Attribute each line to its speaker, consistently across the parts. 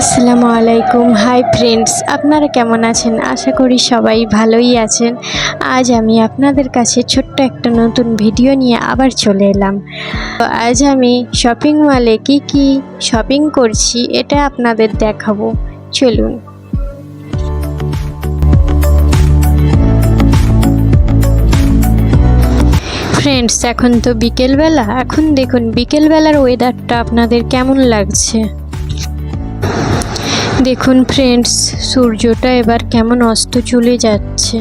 Speaker 1: আসসালামু আলাইকুম। Hi friends আপনারা কেমন আছেন? আশা করি সবাই ভালোই আছেন। আজ আমি আপনাদের কাছে ছোট্ট একটা নতুন ভিডিও নিয়ে আবার চলে এলাম। তো আজ আমি শপিং মলে কি কি শপিং করছি এটা আপনাদের দেখাবো। চলুন। ফ্রেন্ডস এখন তো বিকেলবেলা। এখন দেখুন, বিকেলবেলার ওয়েদারটা আপনাদের কেমন লাগছে? দেখুন ফ্রেন্ডস সূর্যটা এবার কেমন অস্ত চলে যাচ্ছে।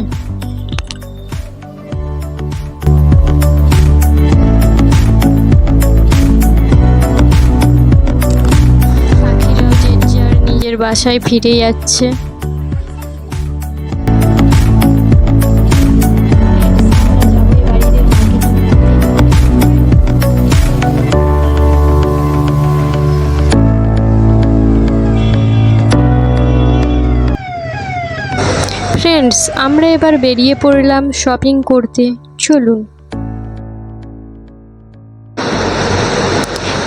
Speaker 1: বাসায় ফিরে যাচ্ছে। ফ্রেন্ডস আমরা এবার বেরিয়ে পড়লাম শপিং করতে। চলুন।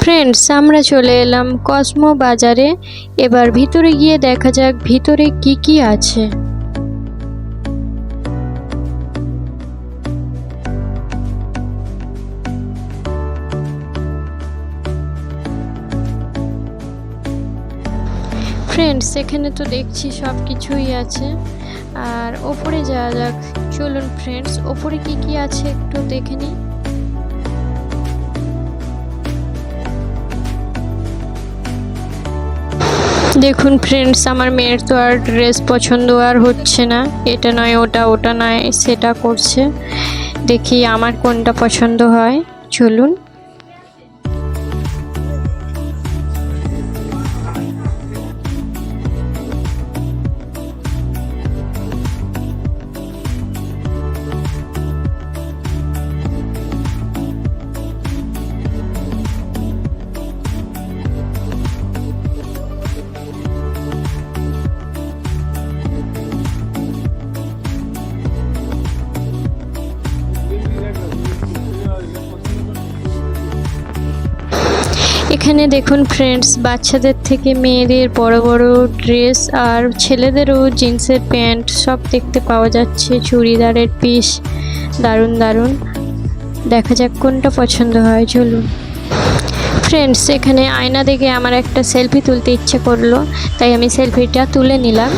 Speaker 1: ফ্রেন্ডস আমরা চলে এলাম কসমো বাজারে। এবার ভিতরে গিয়ে দেখা যাক ভিতরে কি কি আছে। ফ্রেন্ডস এখানে তো দেখছি সব কিছুই আছে। আর ওপরে যাওয়া যাক, চলুন ফ্রেন্ডস ওপরে কি কি আছে একটু দেখে নিই। দেখুন ফ্রেন্ডস আমার মেয়ের তো আর ড্রেস পছন্দ আর হচ্ছে না। এটা নয়, ওটা ওটা নয়, সেটা করছে। দেখি আমার কোনটা পছন্দ হয়। চলুন। এখানে দেখুন ফ্রেন্ডস বাচ্চাদের থেকে মেয়েদের, বড় বড় ড্রেস আর ছেলেদেরও জিন্সের প্যান্ট সব দেখতে পাওয়া যাচ্ছে। চুড়িদারের পিস দারুণ দারুণ। দেখা যাক কোনটা পছন্দ হয়, চলুন। ফ্রেন্ডস এখানে আয়না দেখে আমার একটা সেলফি তুলতে ইচ্ছে করল, তাই আমি সেলফিটা তুলে নিলাম।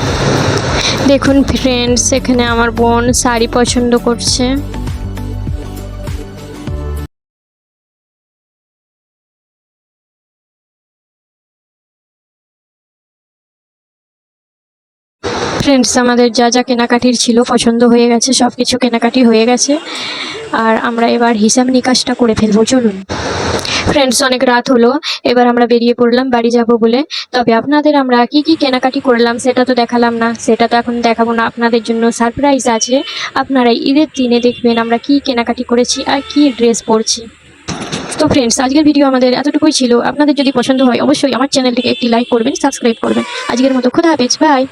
Speaker 1: দেখুন ফ্রেন্ডস এখানে আমার বোন শাড়ি পছন্দ করছে। ফ্রেন্ডস আমাদের যা যা কেনাকাটির ছিল, পছন্দ হয়ে গেছে সব কিছু কেনাকাটি হয়ে গেছে। আর আমরা এবার হিসাব নিকাশটা করে ফেলব, চলুন। ফ্রেন্ডস অনেক রাত হলো, এবার আমরা বেরিয়ে পড়লাম, বাড়ি যাব বলে। তবে আপনাদের আমরা কি কি কেনাকাটি করলাম, সেটা তো দেখালাম না। সেটা তো এখন দেখাবো না, আপনাদের জন্য সারপ্রাইজ আছে। আপনারা ঈদের দিনে দেখবেন আমরা কি কেনাকাটি করেছি আর কি ড্রেস পরছি। তো ফ্রেন্ডস আজকের ভিডিও আমাদের এতটুকুই ছিল। আপনাদের যদি পছন্দ হয়, অবশ্যই আমার চ্যানেলটিকে একটি লাইক করবেন সাবস্ক্রাইব করবেন। আজকের মতো, খোদা হাফেজ বাই